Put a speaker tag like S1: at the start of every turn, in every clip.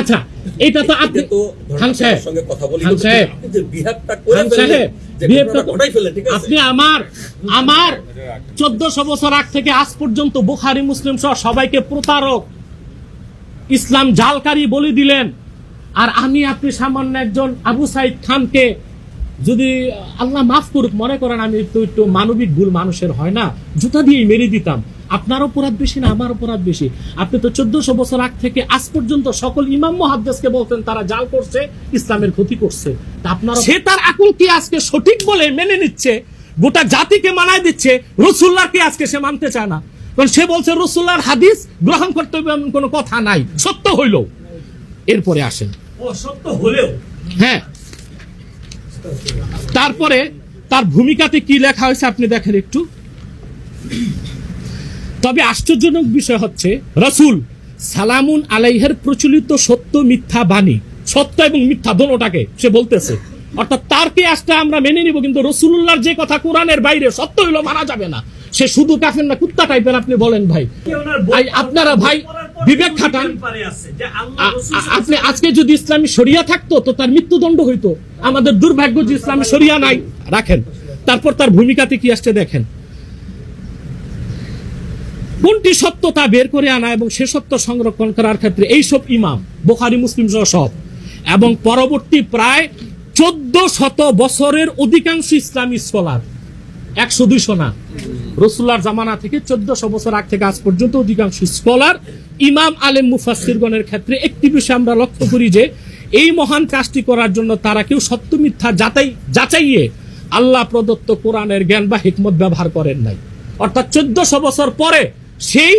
S1: আচ্ছা এটা তো আপনি
S2: তো
S1: খান সাহেব
S2: সঙ্গে কথা বলি
S1: খান সাহেব
S2: বিহেভটা করে
S1: খান সাহেব আপনি আমার আমার চোদ্দশো বছর আগ থেকে আজ পর্যন্ত বুখারি মুসলিম সহ সবাইকে প্রতারক ইসলাম জালকারী বলে দিলেন। আর আমি আপনি সামান্য একজন আবু সাইদ খানকে যদি আল্লাহ মাফ করুক মনে করেন আমি তো একটু মানবিক ভুল মানুষের হয় না জুতা দিয়ে মেরে দিতাম। আপনার অপরাধ বেশি না আমার অপরাধ বেশি। আপনি তো চোদ্দশো বছর আগ থেকে আজ পর্যন্ত সকল ইমাম মহাদ্দেশকে বলতেন তারা জাল করছে ইসলামের ক্ষতি করছে। তা আপনার সে তার আকুল কি আজকে সঠিক বলে মেনে নিচ্ছে? গোটা জাতিকে মানায় দিচ্ছে রসুল্লাহকে আজকে সে মানতে চায় না? কারণ সে বলছে রসুল্লাহর হাদিস গ্রহণ করতে হবে এমন কোনো কথা নাই সত্য হইল। এরপরে আসেন।
S3: ও সত্য হলেও?
S1: হ্যাঁ। তারপরে তার ভূমিকাতে কি লেখা হয়েছে আপনি দেখেন একটু। তবে আশ্চর্যজনক বিষয় হচ্ছে রসুল সালামুন আলাইহের প্রচলিত সত্য মিথ্যা বাণী সত্য এবং মিথ্যা দোনোটাকে সে বলতেছে। অর্থাৎ তার কে আসতে আমরা মেনে নিব কিন্তু রসুল্লাহর যে কথা কোরআনের বাইরে সত্য হইল মানা যাবে না। সে শুধু কাফের না কুত্তা টাইপের আপনি বলেন ভাই। ভাই, আপনারা ভাই বিবেক খাটান। আপনি আজকে যদি ইসলামী শরিয়া থাকতো তো তার মৃত্যুদণ্ড হইতো। আমাদের দুর্ভাগ্য যে ইসলামী শরিয়া নাই, রাখেন। তারপর তার ভূমিকাতে কি আসছে দেখেন। কোনটি সত্য তা বের করে আনা এবং সে সত্য সংরক্ষণ করার ক্ষেত্রে এইসব ইমাম, বোখারি, মুসলিম সহ সব। এবং পরবর্তী প্রায় চোদ্দ শত বছরের অধিকাংশ ইসলামী স্কলার একশো দুইশো না রসুল্লার জামানা থেকে চোদ্দশো বছর আগ থেকে আজ পর্যন্ত অধিকাংশ স্কলার ইমাম, আলেম মুফাসিরগণের ক্ষেত্রে একটি বিষয় আমরা লক্ষ্য করি যে এই মহান কাজটি করার জন্য তারা কেউ সত্য মিথ্যা যাচাই, যাচাইয়ে আল্লাহ প্রদত্ত কোরআনের জ্ঞান বা হিকমত ব্যবহার করেন নাই। অর্থাৎ চোদ্দশো বছর পরে সেই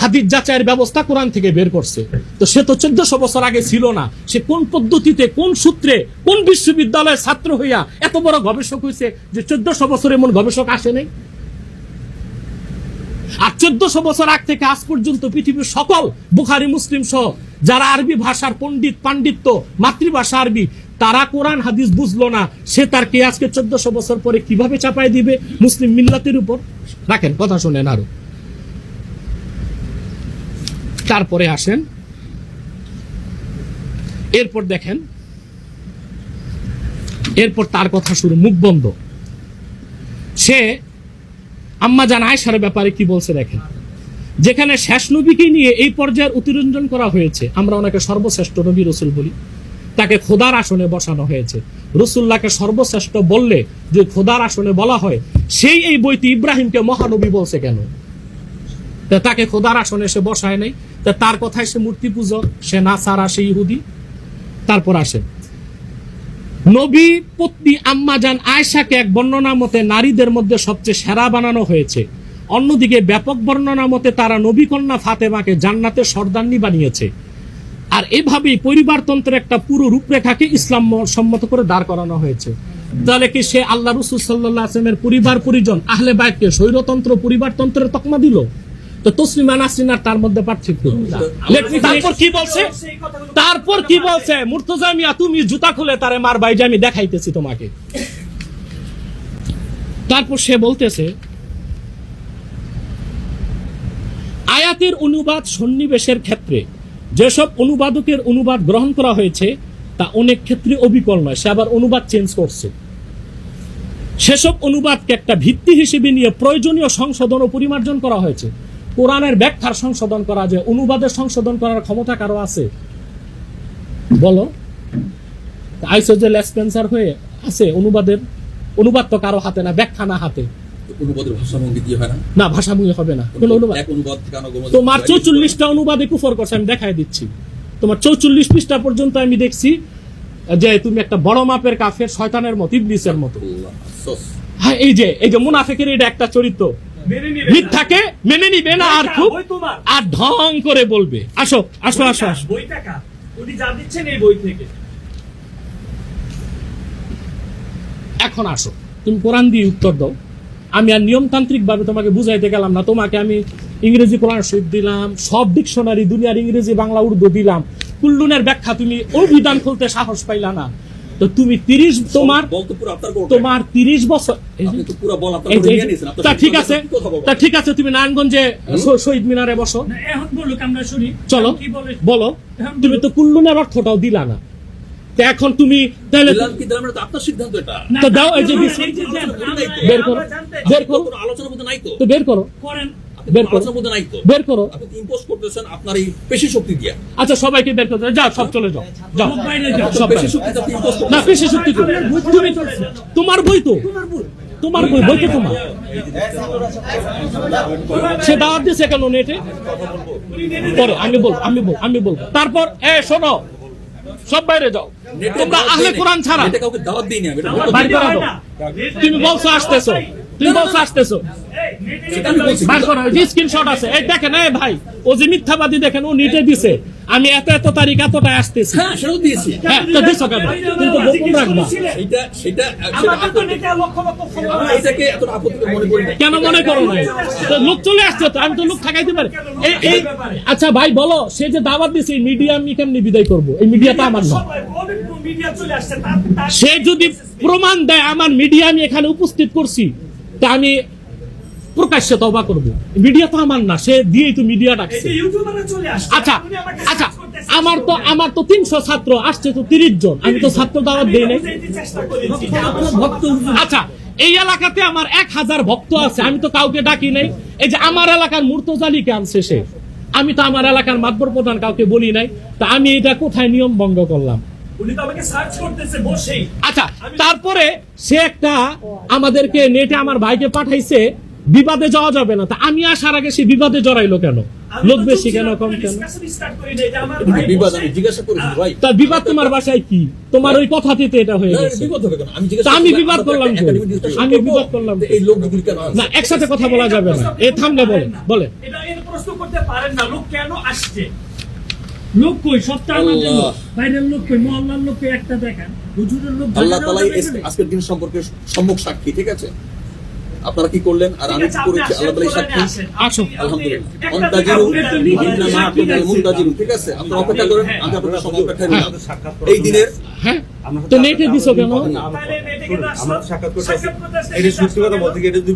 S1: হাদিস যাচাইয়ের ব্যবস্থা কোরআন থেকে বের করছে। তো সে তো চোদ্দশো বছর আগে ছিল না। সে কোন পদ্ধতিতে, কোন সূত্রে, কোন বিশ্ববিদ্যালয়ের ছাত্র হইয়া এত বড় গবেষক হয়েছে যে চোদ্দশো বছর এমন গবেষক আসে নাই? আর চোদ্দশো বছর আগ থেকে আজ পর্যন্ত পৃথিবীর সকল বুখারি, মুসলিম সহ যারা আরবি ভাষার পণ্ডিত, পাণ্ডিত্য, মাতৃভাষা আরবি, তারা কোরআন, হাদিস বুঝলো না, সে তার কে আজকে চোদ্দশো বছর পরে কীভাবে চাপাই দিবে? মুসলিম মিল্লাতের উপর। রাখেন, কথা শোনেন আরও। তারপরে আসেন। এরপর দেখেন, এরপর তার কথা শুরু, মুখ বন্ধ। সে আম্মা জান আয়সার ব্যাপারে কি বলছে দেখেন। যেখানে শেষ নবীকে নিয়ে এই পর্যায়ের অতিরঞ্জন করা হয়েছে, আমরা ওনাকে সর্বশ্রেষ্ঠ নবী রসুল বলি। তাকে খোদার আসনে বসানো হয়েছে। রসুল্লাহকে সর্বশ্রেষ্ঠ বললে যে খোদার আসনে বলা হয়, সেই এই বইটি ইব্রাহিমকে মহানবী বলছে কেন? তা তাকে খোদার আসনে সে বসায় নাই। তা তার কথায় সে মূর্তি পুজো সে না সারা সে ইহুদি। তারপর আসেন। নবী পত্নী আম্মাজান আয়সাকে এক বর্ণনা মতে নারীদের মধ্যে সবচেয়ে সেরা বানানো হয়েছে। অন্যদিকে ব্যাপক বর্ণনা মতে তারা নবী কন্যা ফাতেমাকে জান্নাতের সর্দান্নি বানিয়েছে। আর এভাবেই পরিবারতন্ত্রের একটা পুরো রূপরেখাকে ইসলাম সম্মত করে দাঁড় করানো হয়েছে। তাহলে কি সে আল্লাহ রসুল সাল্লাহ আসলামের পরিবার পরিজন আহলে বাইককে স্বৈরতন্ত্র পরিবারতন্ত্রের তকমা দিল? তো তসলিমা নাসরিন আর তার মধ্যে পার্থক্য তারপর কি বলছে? তারপর কি বলছে? মুর্তজা মিয়া তুমি জুতা খুলে তারে মার বাইজে আমি দেখাইতেছি তোমাকে। তারপর সে বলতেছে আয়াতের অনুবাদ সন্নিবেশের ক্ষেত্রে যেসব অনুবাদকের অনুবাদ গ্রহণ করা হয়েছে তা অনেক ক্ষেত্রে অবিকল নয় সে আবার অনুবাদ চেঞ্জ করছে। সেসব অনুবাদকে একটা ভিত্তি হিসেবে নিয়ে প্রয়োজনীয় সংশোধন ও পরিমার্জন করা হয়েছে। কোরআনের ব্যাখ্যার সংশোধন করা যায় অনুবাদের সংশোধন করার ক্ষমতা কারও আছে? বলো। আইসোজেল স্পেন্সার হয়ে আছে অনুবাদের অনুবাদ তো কারও হাতে না ব্যাখ্যা না হাতে।
S2: অনুবাদের ভাষাভঙ্গি দিয়ে হয় না?
S1: না ভাষামুখী হবে না। কোন অনুবাদ।
S2: এক অনুবাদ
S1: তোমার চৌচল্লিশটা অনুবাদে কুফর করছে আমি দেখাই দিচ্ছি। তোমার চৌচল্লিশ পৃষ্ঠা পর্যন্ত আমি দেখছি যে তুমি একটা বড় মাপের কাফের শয়তানের মতো ইবলিসের মতো। হ্যাঁ এই যে এই যে মুনাফেকের এটা একটা চরিত্র। মিথ্যাকে মেনে নিবে না আর খুব আর ঢং করে বলবে। আসো আসো আসো আসো।
S3: উনি যা দিচ্ছেন এই বই থেকে।
S1: এখন আসো তুমি কোরআন দিয়ে উত্তর দাও। আমি আর নিয়মতান্ত্রিক ভাবে তোমাকে বুঝাইতে গেলাম না তোমাকে আমি ইংরেজি কোরআন শরীফ দিলাম সব ডিকশনারি দুনিয়ার ইংরেজি বাংলা উর্দু দিলাম। কুল্লুনের ব্যাখ্যা তুমি অভিধান খুলতে সাহস পাইলা না। তো তুমি তিরিশ তোমার তোমার তিরিশ বছর
S2: তো
S1: ঠিক আছে? তা ঠিক আছে তুমি নারায়ণগঞ্জে শহীদ মিনারে বসো
S3: না, এখন বলুক আমরা শুনি
S1: চলো
S3: বলো
S1: তুমি তো কুল্লুনের অর্থটাও দিলা না এখন তুমি তাহলে
S2: দিলাম কি দিলাম না, এটা তো আপনার সিদ্ধান্ত এটা
S1: তো দাও, এই যে বের করো। বের করো।
S2: মধ্যে নাই তো
S1: তো বের করো
S3: করেন
S1: বের করো। বের করো।
S2: আপনি ইম্পোজ করতেছেন আপনার এই পেশি শক্তি দিয়া।
S1: আচ্ছা সবাইকে বের করতে যাও সব চলে যাও। যাও।
S3: সব বাইরে যাও।
S1: সব
S2: পেশি ইম্পোজ
S1: না কৃষি শক্তি তুমি তোমার বই তো। তোমার বই। বই তো তোমার। সে দাওয়াত দিয়েছে কেন নেটে? পরে আমি বল আমি বল আমি বলব। তারপর এ শোনো। সব বাইরে যাও। তোমরা আহলে কোরআন ছাড়া।
S3: হয়।
S1: তুমি বলছো আসতেছো। তুমি বলছো আসতেছো। বার করো স্ক্রিনশট আছে। এই দেখেন এই ভাই ও যে মিথ্যাবাদী দেখেন ও নিটে দিছে। আমি এত এত তারিখ এতটায় আসতেছি।
S2: হ্যাঁ সেটাও দিয়েছি।
S1: হ্যাঁ তো দিছো কেন? কিন্তু গোপন রাখবা।
S2: সেটা সেটা
S3: তো
S2: আমরা। এটাকে এত আপত্তি মনে করি
S1: কেন মনে করো নাই? তো লোক চলে আসছে তো আমি তো লোক থাকাইতে পারি। এই এই আচ্ছা ভাই বলো সে যে দাওয়াত দিছে মিডিয়া আমি কেমনি বিদায় করব? এই মিডিয়াটা আমার না।
S3: মিডিয়া চলে আসছে তার- তার-
S1: সে যদি প্রমাণ দেয় আমার মিডিয়া আমি এখানে উপস্থিত করছি তা আমি প্রকাশ্যে তবা করব। মিডিয়া তো আমার না সে দিয়েই তো মিডিয়া ডাকছে। আচ্ছা আচ্ছা আমার তো আমার তো তিনশো ছাত্র আসছে তো তিরিশ জন। আমি তো ছাত্র দাওয়াত দিই নাই। আচ্ছা এই এলাকাতে আমার এক হাজার ভক্ত আছে আমি তো কাউকে ডাকি নাই। এই যে আমার এলাকার মূর্তজালিকে আনছে সে আমি তো আমার এলাকার মাতবর প্রধান কাউকে বলি নাই। তা আমি এটা কোথায় নিয়ম ভঙ্গ করলাম? আচ্ছা তারপরে সে একটা আমাদেরকে নেটে আমার ভাইকে পাঠাইছে বিবাদে যাওয়া যাবে না। তা আমি আসার আগে সে বিবাদে জড়াইলো কেন? লোক বেশি কেন কম কেন?
S3: discussion start করি নাই যে আমার
S2: এটা কি
S3: ভাই
S2: বিবাদ?
S3: বসে-
S2: আমি জিজ্ঞাসা করেছি ভাই।
S1: তা বিবাদ তোমার বাসায় কি? তোমার ওই কথাটিতে এটা হয়ে গেছে।
S2: বিবাদ হবে কেন? আমি জিজ্ঞাসা
S1: তা আমি
S2: করলাম,
S1: বিবাদ করলাম আমি বিবাদ করলাম
S2: কেন?
S1: না একসাথে কথা বলা যাবে না। এ থামলে বলে বলে
S3: প্রশ্ন করতে পারেন না লোক কেন আসছে? লোক কই? সবটা আমাদের। লোক। বাইরের লোক কই? মহল্লার লোক কই? একটা দেখেন। হুজুরের লোক
S2: আল্লাহ
S3: না।
S2: আজকের দিন সম্পর্কে সম্মুখ সাক্ষী ঠিক আছে? আপনারা কি করলেন? আর আমি কি করেছি? আল্লাহ তালাই সাক্ষী
S3: আসেন।
S2: আলহামদুলিল্লাহ। ঠিক আছে? আপনারা অপেক্ষা করেন
S3: হ্যাঁ।
S2: আমি আপনাদের সময় অপেক্ষায়
S1: হ্যাঁ।
S2: এই দিনের
S1: হ্যাঁ? তো নেটে দিছো কেন?
S4: আমরা সাক্ষাৎ করতে আসছি।
S3: সাক্ষাৎ করতে আসছি,
S4: এটা
S3: এটা
S4: সত্যি কথা বলতে কি এটা যদি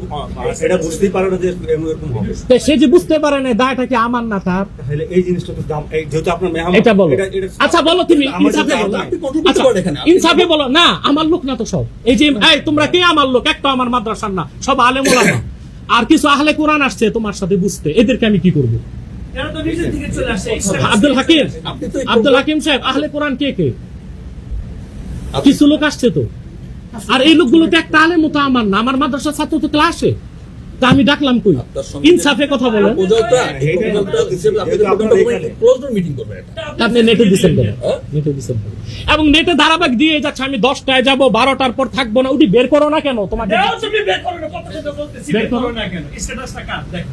S4: এটা বুঝতেই পারে না যে এরকম এরকম হবে।
S1: তো সে যে বুঝতে পারে না দায়টা কি আমার না তার?
S4: তাহলে এই জিনিসটা তো দাম যেহেতু আপনার মেহমান
S1: এটা বলো।
S4: এটা- এটা-
S1: আচ্ছা বলো তুমি ইনসাফে বলো।
S4: আপনি
S2: control করতে
S1: আচ্ছা
S2: পারেন এখানে। আপনি-
S1: ইনসাফে বলো। না আমার লোক না তো সব। এই যে এই তোমরা কে আমার লোক? একটা আমার মাদ্রাসার না। সব আলেম ওলামা। আর কিছু আহলে কোরআন আসছে তোমার সাথে বুঝতে। এদেরকে আমি কি করব?
S3: এরা তো নিজের দিকে চলে আসে
S1: আব্দুল হাকিম। আব্দুল হাকিম সাহেব আহলে কোরআন কে কে? কিছু লোক আসছে তো। আর এই লোকগুলো তো একটা আলেম মতো আমার না। আমার মাদ্রাসার ছাত্র তো ক্লাসে। তা আমি ডাকলাম কই? ইনসাফে কথা বলেন।
S2: প্রপোজালটা হিসেবে আপনি
S1: নেটে দিচ্ছেন কেন?
S2: হ্যাঁ?
S1: নেটে দিচ্ছেন? এবং নেটে ধারাবাহিক দিয়ে যাচ্ছে। আমি দশটায় যাব বারোটার পর থাকব না। ওটি বের করো না কেন? তোমাকে
S3: বের করো না, কত কথা বলতেছি,
S1: বের
S3: বের করো
S1: করো।
S3: না কেন? স্ট্যাটাসটা কার? দেখো।